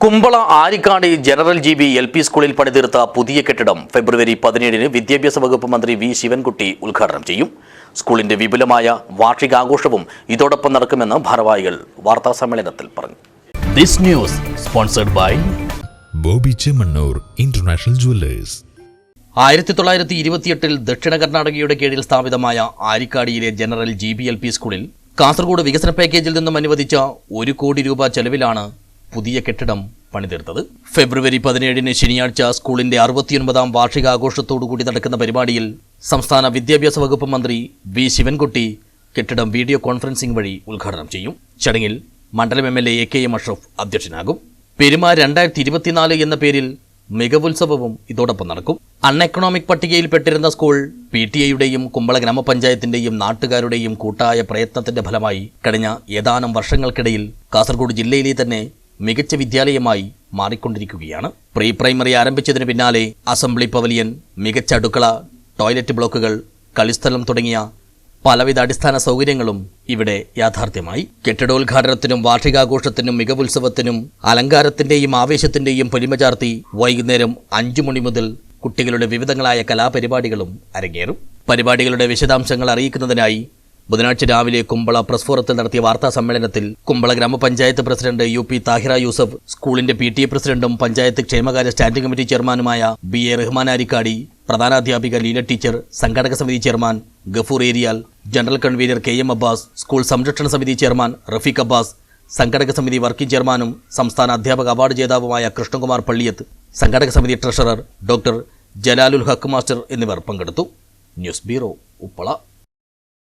Kumbla Arikkad general G B L P സ്കൂളിൽ പണിതീർത്ത പുതിയ കെട്ടിടം ഫെബ്രുവരി പതിനേഴിന് വിദ്യാഭ്യാസ വകുപ്പ് മന്ത്രി വി ശിവൻകുട്ടി ഉദ്ഘാടനം ചെയ്യും. സ്കൂളിന്റെ വിപുലമായ വാർഷികാഘോഷവും ഇതോടൊപ്പം നടക്കുമെന്ന് ഭാരവാഹികൾ വാർത്താ സമ്മേളനത്തിൽ പറഞ്ഞു. This news sponsored by Boby Chemmanur international jewellers. ആയിരത്തി തൊള്ളായിരത്തി ഇരുപത്തിയെട്ടിൽ ദക്ഷിണ കർണാടകയുടെ കീഴിൽ സ്ഥാപിതമായ ആരിക്കാടിയിലെ general G B L P സ്കൂളിൽ കാസർഗോഡ് വികസന പാക്കേജിൽ നിന്നും അനുവദിച്ച ഒരു കോടി രൂപ ചെലവിലാണ് പുതിയ കെട്ടിടം പണിതീർത്തത്. ഫെബ്രുവരി പതിനേഴിന് ശനിയാഴ്ച സ്കൂളിന്റെ അറുപത്തിയൊൻപതാം വാർഷികാഘോഷത്തോടുകൂടി നടക്കുന്ന പരിപാടിയിൽ സംസ്ഥാന വിദ്യാഭ്യാസ വകുപ്പ് മന്ത്രി വി ശിവൻകുട്ടി കെട്ടിടം വീഡിയോ കോൺഫറൻസിംഗ് വഴി ഉദ്ഘാടനം ചെയ്യും. ചടങ്ങിൽ മണ്ഡലം M L A K M Ashraf അധ്യക്ഷനാകും. Peruma രണ്ടായിരത്തി ഇരുപത്തിനാല് എന്ന പേരിൽ മികവുത്സവവും ഇതോടൊപ്പം നടക്കും. അൺഎക്കണോമിക് പട്ടികയിൽപ്പെട്ടിരുന്ന സ്കൂൾ പി ടി എയുടെയും കുമ്പള ഗ്രാമപഞ്ചായത്തിന്റെയും നാട്ടുകാരുടെയും കൂട്ടായ പ്രയത്നത്തിന്റെ ഫലമായി കഴിഞ്ഞ ഏതാനും വർഷങ്ങൾക്കിടയിൽ കാസർഗോഡ് ജില്ലയിലെ തന്നെ മികച്ച വിദ്യാലയമായി മാറിക്കൊണ്ടിരിക്കുകയാണ്. പ്രീ പ്രൈമറി ആരംഭിച്ചതിന് പിന്നാലെ അസംബ്ലി പവലിയൻ മികച്ച അടുക്കള ടോയ്ലറ്റ് ബ്ലോക്കുകൾ കളിസ്ഥലം തുടങ്ങിയ പലവിധ അടിസ്ഥാന സൗകര്യങ്ങളും ഇവിടെ യാഥാർത്ഥ്യമായി. കെട്ടിടോദ്ഘാടനത്തിനും വാർഷികാഘോഷത്തിനും മികവുത്സവത്തിനും അലങ്കാരത്തിന്റെയും ആവേശത്തിന്റെയും പൊലിമ ചാർത്തി വൈകുന്നേരം അഞ്ചു മണി മുതൽ കുട്ടികളുടെ വിവിധങ്ങളായ കലാപരിപാടികളും അരങ്ങേറും. പരിപാടികളുടെ വിശദാംശങ്ങൾ അറിയിക്കുന്നതിനായി ബുധനാഴ്ച രാവിലെ കുമ്പള പ്രസ് ഫോറത്തിൽ നടത്തിയ വാർത്താ സമ്മേളനത്തിൽ Kumbla grama panchayat president U P Thahira Yusuf സ്കൂളിന്റെ പി ടി എ പ്രസിഡന്റും പഞ്ചായത്ത് ക്ഷേമകാര്യ സ്റ്റാൻഡിംഗ് കമ്മിറ്റി ചെയർമാനുമായ ബി എ റഹ്മാൻ ആരിക്കാടി പ്രധാനാധ്യാപിക ലീല ടീച്ചർ സംഘാടക സമിതി chairman Gafoor Eriyal general convener K M Abbas school സംരക്ഷണ സമിതി ചെയർമാൻ റഫീഖ് അബ്ബാസ് സംഘാടക സമിതി വർക്കിംഗ് ചെയർമാനും സംസ്ഥാന അധ്യാപക അവാർഡ് ജേതാവുമായ കൃഷ്ണകുമാർ പള്ളിയത്ത് സംഘാടക സമിതി treasurer doctor Jalalul Haq master എന്നിവർ പങ്കെടുത്തു. News bureau Uppala.